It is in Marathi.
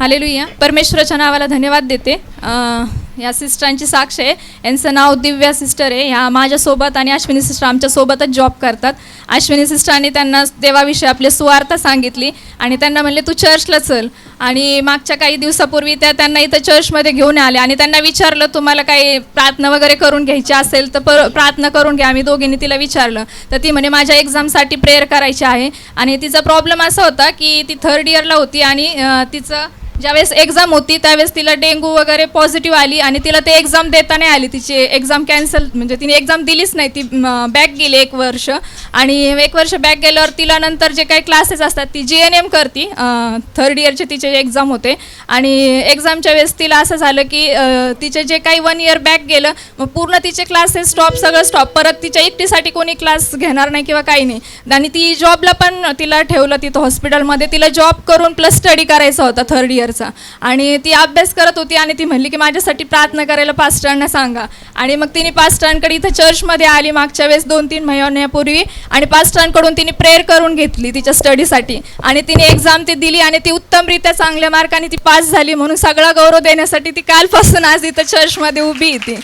हालेलुया. परमेश्वराच्या नावाला धन्यवाद देते. या सिस्टरांची साक्ष आहे. यांचं नाव दिव्या सिस्टर आहे. ह्या माझ्यासोबत आणि अश्विनी सिस्टर आमच्यासोबतच जॉब करतात. अश्विनी सिस्टरांनी त्यांना देवाविषयी आपली सुवार्थ सांगितली आणि त्यांना म्हणले तू चर्चला चल. आणि मागच्या काही दिवसापूर्वी त्या त्यांना इथं चर्चमध्ये घेऊन आल्या आणि त्यांना विचारलं तुम्हाला काही प्रार्थना वगैरे करून घ्यायची असेल तर पर प्रार्थना करून घ्या. आम्ही दोघींनी तिला विचारलं. तर ती म्हणे माझ्या एक्झामसाठी प्रेयर करायची आहे. आणि तिचा प्रॉब्लेम असा होता की ती थर्ड इयरला होती आणि तिचं ज्यावेळेस एक्झाम होती त्यावेळेस तिला डेंगू वगैरे पॉझिटिव्ह आली आणि तिला ते एक्झाम देता नाही आली. तिची एक्झाम कॅन्सल म्हणजे तिने एक्झाम दिलीच नाही. ती बॅक गेली एक वर्ष. आणि एक वर्ष बॅक गेल्यावर तिला नंतर जे काही क्लासेस असतात ती जी एन एम करती. थर्ड इयरचे तिचे एक्झाम होते. आणि एक्झामच्या वेळेस तिला असं झालं की तिचे जे काही वन इयर बॅक गेलं मग पूर्ण तिचे क्लासेस स्टॉप सगळं स्टॉप परत तिच्या एकटीसाठी कोणी क्लास घेणार नाही किंवा काही नाही. आणि ती जॉबला पण तिला ठेवलं तिथं हॉस्पिटलमध्ये तिला जॉब करून प्लस स्टडी करायचा होता थर्ड इयर इयरचा आणि ती अभ्यास करत होती आणि ती म्हणली की माझ्यासाठी प्रार्थना करायला पास्टरांना सांगा. आणि मग तिने पास्टरांकडे इथं चर्चमध्ये आली मागच्या वेळेस दोन तीन महिन्यापूर्वी आणि पास्टरांकडून तिने प्रेयर करून घेतली तिच्या स्टडीसाठी. आणि तिने एक्झाम ती दिली आणि ती उत्तमरित्या चांगल्या मार्काने ती पास झाली म्हणून सगळा गौरव देण्यासाठी ती कालपासून आज इथं चर्चमध्ये उभी येते